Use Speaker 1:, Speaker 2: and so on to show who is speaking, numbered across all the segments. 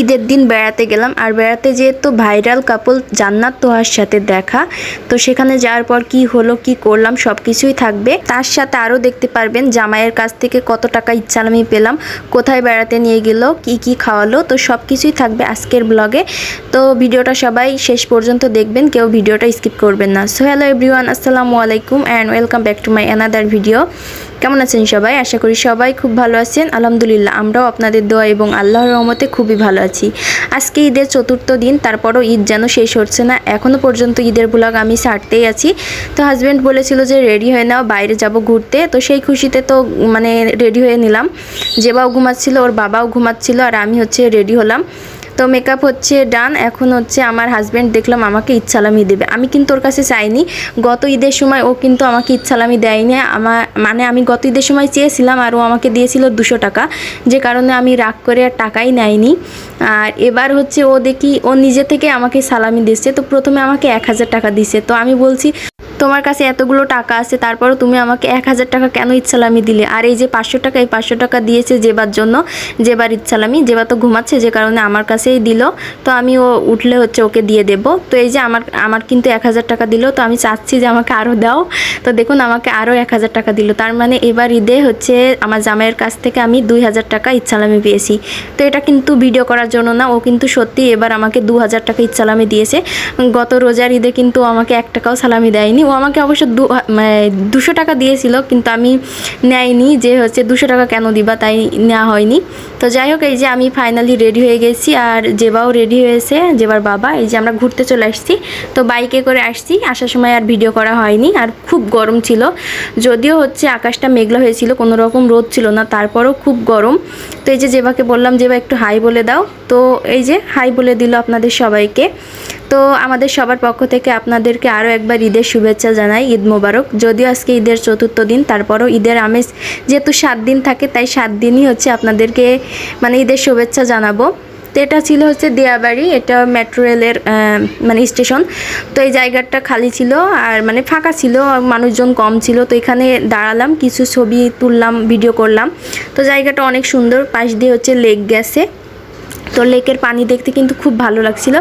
Speaker 1: ঈদের দিন বেড়াতে গেলাম। আর বেড়াতে যেহেতু ভাইরাল কাপল জান্নাত তোহার সাথে দেখা, তো সেখানে যাওয়ার পর কি হলো, কি করলাম সব কিছুই থাকবে। তার সাথে আরও দেখতে পারবেন জামাইয়ের কাছ থেকে কত টাকা ইচ্ছালামি পেলাম, কোথায় বেড়াতে নিয়ে গেল, কি কি খাওয়ালো, তো সব কিছুই থাকবে আজকের ব্লগে। তো ভিডিওটা সবাই শেষ পর্যন্ত দেখবেন, কেউ ভিডিওটা স্কিপ করবেন না। সো হ্যালো এভরিওয়ান আসসালামু আলাইকুম and welcome back to my another video কেমন আছেন সবাই? আশা করি সবাই খুব ভালো আছেন। আলহামদুলিল্লাহ, আমরাও আপনাদের দোয়া এবং আল্লাহর রহমতে খুবই ভালো আছি। আজকে ঈদের চতুর্থ দিন, তারপরও ঈদ যেন শেষ হচ্ছে না। এখনও পর্যন্ত ঈদের ব্লগ আমি ছাড়তেই আছি। তো হাজব্যান্ড বলেছিল যে রেডি হয়ে নাও, বাইরে যাব ঘুরতে। তো সেই খুশিতে তো মানে রেডি হয়ে নিলাম। যেবাও ঘুমাচ্ছিল, ওর বাবাও ঘুমাচ্ছিল, আর আমি হচ্ছে রেডি হলাম। তো মেকআপ হচ্ছে ডান এখন হচ্ছে আমার হাজব্যান্ড দেখলাম আমাকে ইচ্ছালামি দেবে। আমি কিন্তু ওর কাছে চাইনি, গত ঈদের সময় ও কিন্তু আমাকে ইচ্ছালামি দেয়নি। আমার মানে আমি গত ঈদের সময় চেয়েছিলাম আর ও আমাকে দিয়েছিল দুশো টাকা, যে কারণে আমি রাগ করে আর টাকাই নেয়নি। আর এবার হচ্ছে ও দেখি, ও নিজে থেকে আমাকে সালামি দিচ্ছে, তো প্রথমে আমাকে এক হাজার টাকা দিছে তো আমি বলছি তোমার কাছে এতগুলো টাকা আছে, তারপরও তুমি আমাকে এক হাজার টাকা কেন ইচ্ছালামি দিলে? আর এই যে পাঁচশো টাকা, এই পাঁচশো টাকা দিয়েছে যেবার জন্য, যেবার ইচ্ছালামি যেবা তো ঘুমাচ্ছে, যে কারণে আমার কাছেই দিল, তো আমি ও উঠলে হচ্ছে ওকে দিয়ে দেব। তো এই যে আমার আমার কিন্তু এক হাজার টাকা দিল, তো আমি চাচ্ছি যে আমাকে আরও দাও। তো দেখুন, আমাকে আরও এক হাজার টাকা দিল। তার মানে এবার ঈদে হচ্ছে আমার জামাইয়ের কাছ থেকে আমি দুই হাজার টাকা ইচ্ছালামি পেয়েছি। তো এটা কিন্তু ভিডিও করার জন্য না, ও কিন্তু সত্যি এবার আমাকে দু হাজার টাকা ইচ্ছালামি দিয়েছে। গত রোজার ঈদে কিন্তু আমাকে এক টাকাও সালামি দেয়নি। ও আমাকে অবশ্য দু মানে দুশো টাকা দিয়েছিল, কিন্তু আমি নেয়নি যে হচ্ছে দুশো টাকা কেন দিবা, তাই নেওয়া হয়নি। তো যাই হোক, এই যে আমি ফাইনালি রেডি হয়ে গেছি আর যেবাও রেডি হয়েছে যেবার বাবা, এই যে আমরা ঘুরতে চলে আসছি। তো বাইকে করে আসছি, আসার সময় আর ভিডিও করা হয়নি আর খুব গরম ছিল। যদিও হচ্ছে আকাশটা মেঘলা হয়েছিল, কোনো রকম রোদ ছিল না, তারপরও খুব গরম। তো এই যে যেবাকে বললাম যেবা একটু হাই বলে দাও। তো এই যে হাই বলে দিল আপনাদের সবাইকে। তো আমাদের সবার পক্ষ থেকে আপনাদেরকে আরও একবার ঈদের শুভেচ্ছা জানাই, ঈদ মোবারক। যদিও আজকে ঈদের চতুর্থ দিন, তারপরও ঈদের আমেজ যেহেতু সাত দিন থাকে, তাই সাত দিনই হচ্ছে আপনাদেরকে মানে ঈদের শুভেচ্ছা জানাব। তো এটা ছিল হচ্ছে দিয়াবাড়ি, এটা মেট্রো রেলের মানে স্টেশন। তো এই জায়গাটা খালি ছিল আর মানে ফাঁকা ছিল, মানুষজন কম ছিল। তো এখানে দাঁড়ালাম, কিছু ছবি তুললাম ভিডিও করলাম। তো জায়গাটা অনেক সুন্দর, পাশ দিয়ে হচ্ছে লেক গেছে। তো লেকের পানি দেখতে কিন্তু খুব ভালো লাগছিল।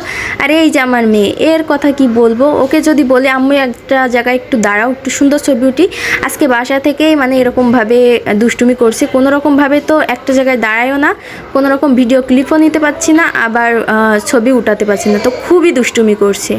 Speaker 1: আর এই যে আমার মেয়ে, এর কথা কি বলব? ওকে যদি বলে আমি একটা জায়গায় একটু দাঁড়াও, একটু সুন্দর ছবি উঠি। আজকে বাসা থেকেই মানে এরকমভাবে দুষ্টুমি করছে। কোনো রকমভাবে তো একটা জায়গায় দাঁড়ায়ও না কোনো রকম ভিডিও ক্লিপও নিতে পারছি না, আবার ছবি উঠাতে পারছি না। তো খুবই দুষ্টুমি করছে।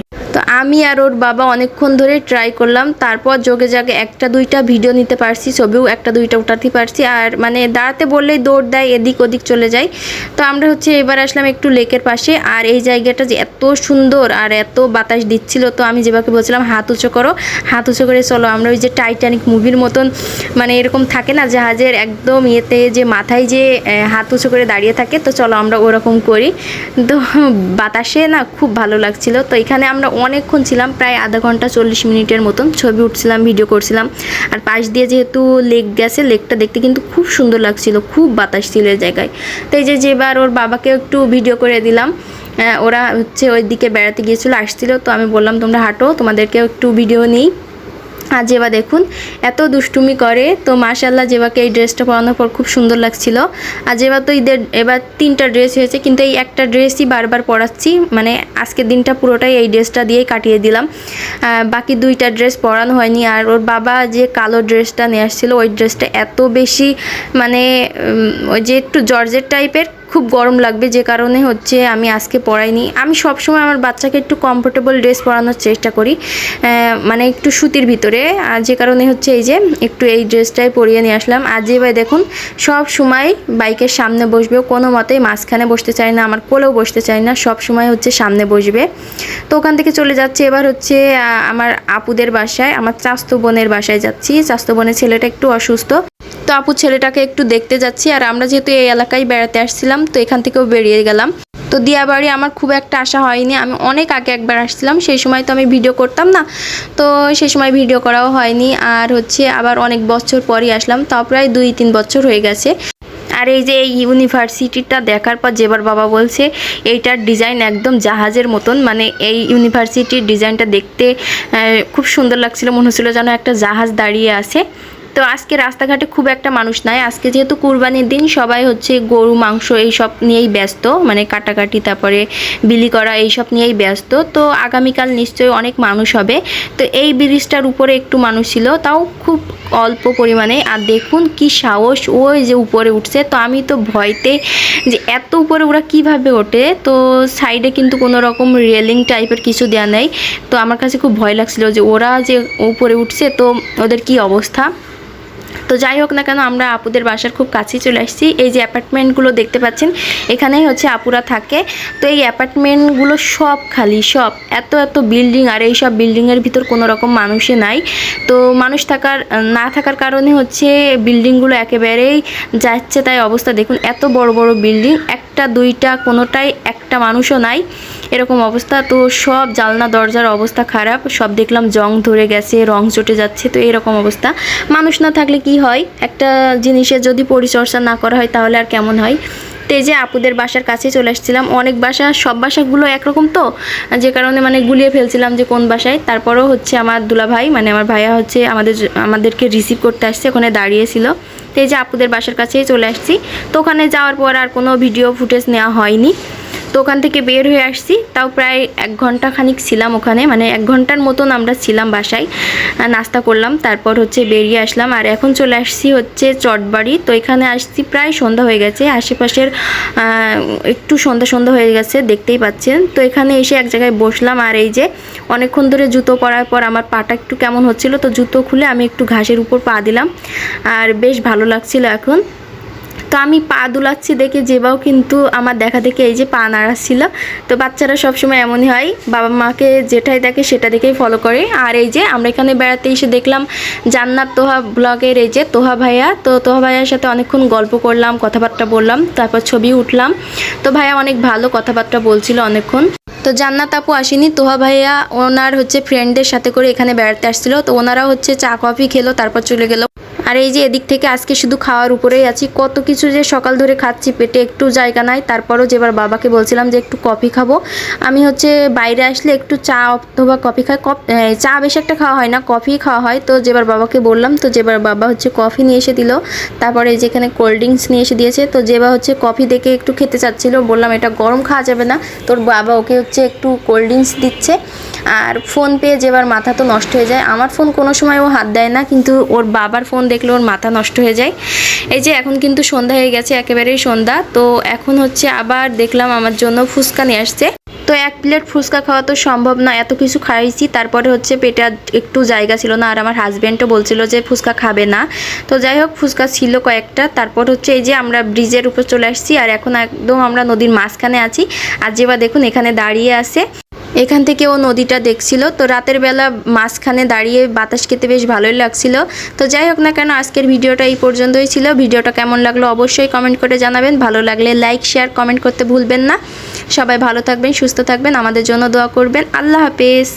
Speaker 1: আমি আর ওর বাবা অনেকক্ষণ ধরে ট্রাই করলাম। তারপর যোগে জাগে একটা দুইটা ভিডিও নিতে পারছি, ছবিও একটা দুইটা উঠাতে পারছি। আর মানে দাঁড়াতে বললেই দৌড় দেয়, এদিক ওদিক চলে যায়। তো আমরা হচ্ছে এবার আসলাম একটু লেকের পাশে। আর এই জায়গাটা যে এত সুন্দর আর এত বাতাস দিচ্ছিল, তো আমি যেভাবে বলছিলাম, হাত উঁচু করো, হাত উঁচু করে চলো। আমরা ওই যে টাইটানিক মুভির মতন মানে এরকম থাকে না, জাহাজের একদম ইয়েতে যে মাথায় যে হাত উঁচু করে দাঁড়িয়ে থাকে, তো চলো আমরা ওরকম করি। তো বাতাসে না খুব ভালো লাগছিল। তো এখানে আমরা অনেকক্ষণ ছিলাম, প্রায় আধা ঘণ্টা চল্লিশ মিনিটের মতন ছবি উঠছিলাম ভিডিও করছিলাম। আর পাশ দিয়ে যেহেতু লেক গেছে লেকটা দেখতে কিন্তু খুব সুন্দর লাগছিল, খুব বাতাস ছিল জায়গায়। তাই যে যেবার ওর বাবাকে একটু ভিডিও করে দিলাম ওরা হচ্ছে ওই দিকে বেড়াতে গিয়েছিল, আসছিল। তো আমি বললাম, তোমরা হাঁটো, তোমাদেরকেও একটু ভিডিও নিই। আর যেবা দেখুন, এত দুষ্টুমি করে। তো মাশাল্লাহ যেবাকে এই ড্রেসটা পরানোর পর খুব সুন্দর লাগছিল। আর যেবা তো ঈদের, এবার তিনটা ড্রেস হয়েছে, কিন্তু এই একটা ড্রেসই বারবার পরাচ্ছি। মানে আজকের দিনটা পুরোটাই এই ড্রেসটা দিয়েই কাটিয়ে দিলাম। বাকি দুইটা ড্রেস পরানো হয়নি। আর ওর বাবা যে কালো ড্রেসটা নিয়ে আসছিল, ওই ড্রেসটা এত বেশি মানে ওই যে একটু জর্জের টাইপের খুব গরম লাগবে, যে কারণে হচ্ছে আমি আজকে পরাইনি আমি সবসময় আমার বাচ্চাকে একটু কমফোর্টেবল ড্রেস পরানোর চেষ্টা করি মানে একটু সুতির ভিতরে। আর যে কারণে হচ্ছে এই যে একটু এই ড্রেসটাই পরিয়ে নিয়ে আসলাম। আর যে ভাই দেখুন সব সময় বাইকের সামনে বসবে কোনো মতেই মাঝখানে বসতে চায় না, আমার কোলেও বসতে চায় না সব সময় হচ্ছে সামনে বসবে। তো ওখান থেকে চলে যাচ্ছে। এবার হচ্ছে আমার আপুদের বাসায়, আমার চাস্ত বোনের বাসায় যাচ্ছি। চাস্ত বোনের ছেলেটা একটু অসুস্থ। তো আপু ছেলেটাকে একটু দেখতে যাচ্ছি, আর আমরা যেহেতু এই এলাকায় বেড়াতে আসছিলাম, তো এখান থেকেও বেরিয়ে গেলাম। তো দিয়াবাড়ি আমার খুব একটা আশা হয়নি, আমি অনেক আগে একবার আসছিলাম, সেই সময় তো আমি ভিডিও করতাম না, তো সেই সময় ভিডিও করাও হয়নি, আর হচ্ছে আবার অনেক বছর পরই আসলাম, তাও প্রায় দুই তিন বছর হয়ে গেছে। আর এই যে এই ইউনিভার্সিটিটা দেখার পর যেবার বাবা বলছে, এইটার ডিজাইন একদম জাহাজের মতন মানে এই ইউনিভার্সিটির ডিজাইনটা দেখতে খুব সুন্দর লাগছিল, মনে হচ্ছিল যেন একটা জাহাজ দাঁড়িয়ে আছে। তো আজকে রাস্তাঘাটে খুব একটা মানুষ নাই। আজকে যেহেতু কুরবানির দিন, সবাই হচ্ছে গরু, মাংস এইসব নিয়েই ব্যস্ত। মানে কাটাকাটি, তারপরে বিলি করা এইসব নিয়েই ব্যস্ত। তো আগামীকাল নিশ্চয়ই অনেক মানুষ হবে। তো এই ব্রিজটার উপরে একটু মানুষ ছিল, তাও খুব অল্প পরিমাণে। আর দেখুন কি সাহস, ওই যে উপরে উঠছে। তো আমি তো ভয়তে যে এত উপরে ওরা কীভাবে ওঠে? তো সাইডে কিন্তু কোনো রকম রেলিং টাইপের কিছু দেওয়া নেই। তো আমার কাছে খুব ভয় লাগছিল যে ওরা যে উপরে উঠছে, তো ওদের কি অবস্থা? তো যাই হোক না কেন, আমরা আপুদের বাসার খুব কাছেই চলে আসছি। এই যে অ্যাপার্টমেন্টগুলো দেখতে পাচ্ছেন, এখানেই হচ্ছে আপুরা থাকে। তো এই অ্যাপার্টমেন্টগুলো সব খালি, সব। এত এত বিল্ডিং, আর এই সব বিল্ডিংয়ের ভিতর কোনো রকম মানুষে নাই। তো মানুষ থাকার, না থাকার কারণে হচ্ছে বিল্ডিংগুলো একেবারেই যাচ্ছে তাই অবস্থা। দেখুন, এত বড় বড় বিল্ডিং একটা, দুইটা, কোনোটাই, একটা মানুষও নাই, এরকম অবস্থা। তো সব জালনা দরজার অবস্থা খারাপ, সব দেখলাম জং ধরে গেছে, রং চটে যাচ্ছে, তো এরকম অবস্থা। মানুষ না থাকলে কি হয়? একটা জিনিসের যদি পরিচর্যা না করা হয়, তাহলে আর কেমন হয়? তো এই যে আপুদের বাসার কাছে চলে আসছিলাম, অনেক বাসা, সব বাসাগুলো একরকম তো? যে কারণে মানে গুলিয়ে ফেলছিলাম যে কোন বাসায়। তারপরও হচ্ছে আমার দুলা ভাই মানে আমার ভাইয়া হচ্ছে আমাদের, আমাদেরকে রিসিভ করতে আসছে, ওখানে দাঁড়িয়েছিল তো এই যে আপুদের বাসার কাছেই চলে আসছি। তো ওখানে যাওয়ার পর আর কোনো ভিডিও ফুটেজ নেওয়া হয়নি। তো ওখান থেকে বের হয়ে আসছি। তাও প্রায় এক ঘণ্টা খানিক ছিলাম ওখানে মানে এক ঘণ্টার মতন আমরা ছিলাম বাসায়। নাস্তা করলাম, তারপর হচ্ছে বেরিয়ে আসলাম। আর এখন চলে আসছি হচ্ছে চটবাড়ি। তো এখানে আসছি প্রায় সন্ধ্যা হয়ে গেছে। আশেপাশের একটু সন্ধ্যা সন্ধ্যা হয়ে গেছে, দেখতেই পাচ্ছেন। তো এখানে এসে এক জায়গায় বসলাম। আর এই যে অনেকক্ষণ ধরে জুতো পরার পর আমার পাটা একটু কেমন হচ্ছিল, তো জুতো খুলে আমি একটু ঘাসের উপর পা দিলাম। আর বেশ ভালো লাগছিল এখন। তো আমি পা দুলাচ্ছি দেখে যেবাও কিন্তু আমার দেখা দেখে এই যে পা নাড়াচ্ছিল। তো বাচ্চারা সবসময় এমনই হয়, বাবা মাকে যেটাই দেখে সেটা দেখেই ফলো করে। আর এই যে আমরা এখানে বেড়াতে এসে দেখলাম জান্নাত তোহা ব্লগের এই যে তোহা ভাইয়া। তো তোহা ভাইয়ার সাথে অনেকক্ষণ গল্প করলাম, কথাবার্তা বললাম, তারপর ছবি উঠলাম। তো ভাইয়া অনেক ভালো কথাবার্তা বলছিল অনেকক্ষণ। তো জান্নাত আপু আসেনি, তোহা ভাইয়া ওনার হচ্ছে ফ্রেন্ডদের সাথে করে এখানে বেড়াতে আসছিল। তো ওনারা হচ্ছে চা, কফি খেলো, তারপর চলে গেল। আর এই যে এদিক থেকে আজকে শুধু খাওয়ার উপরেই আছি। কত কিছু যে সকাল ধরে খাচ্ছি, পেটে একটু জায়গা নাই। তারপরও যেবার বাবাকে বলছিলাম যে একটু কফি খাব। আমি হচ্ছে বাইরে আসলে একটু চা অথবা কফি খাই। চা বেশি একটা খাওয়া হয় না, কফি খাওয়া হয়। তো যেবার বাবাকে বললাম, তো যেবার বাবা হচ্ছে কফি নিয়ে এসে দিল। তারপরে যেখানে কোল্ড ড্রিঙ্কস নিয়ে এসে দিয়েছে। তো যেবা হচ্ছে কফি দেখে একটু খেতে চাচ্ছিল, বললাম এটা গরম খাওয়া যাবে না। তোর বাবা ওকে হচ্ছে একটু কোল্ড ড্রিঙ্কস দিচ্ছে। আর ফোন পেয়ে যেবার মাথা তো নষ্ট হয়ে যায়। আমার ফোন কোনো সময় ও হাত দেয় না, কিন্তু ওর বাবার ফোন দেখলে ওর মাথা নষ্ট হয়ে যায়। এই যে এখন কিন্তু সন্ধ্যা হয়ে গেছে, একেবারেই সন্ধ্যা। তো এখন হচ্ছে আবার দেখলাম আমার জন্য ফুচকা নিয়ে আসছে। তো এক প্লেট ফুচকা খাওয়া তো সম্ভব না, এত কিছু খাইছি। তারপরে হচ্ছে পেটে একটু জায়গা ছিল না। আর আমার হাজব্যান্ডও বলছিল যে ফুচকা খাবে না। তো যাই হোক, ফুচকা ছিল কয়েকটা। তারপর হচ্ছে এই যে আমরা ব্রিজের উপর চলে আসছি। আর এখন একদম আমরা নদীর মাঝখানে আছি। আর যেবা দেখুন এখানে দাঁড়িয়ে আছে। এখান থেকে ও নদীটা দেখছিল। তো রাতের বেলা মাঝখানে দাঁড়িয়ে বাতাস খেতে বেশ ভালোই লাগছিল। তো যাই হোক না কেন, আজকের ভিডিওটা এই পর্যন্তই ছিল। ভিডিওটা কেমন লাগল অবশ্যই কমেন্ট করে জানাবেন। ভালো লাগলে লাইক শেয়ার কমেন্ট করতে ভুলবেন না। সবাই ভালো থাকবেন, সুস্থ থাকবেন, আমাদের জন্য দোয়া করবেন। আল্লাহ হাফেজ।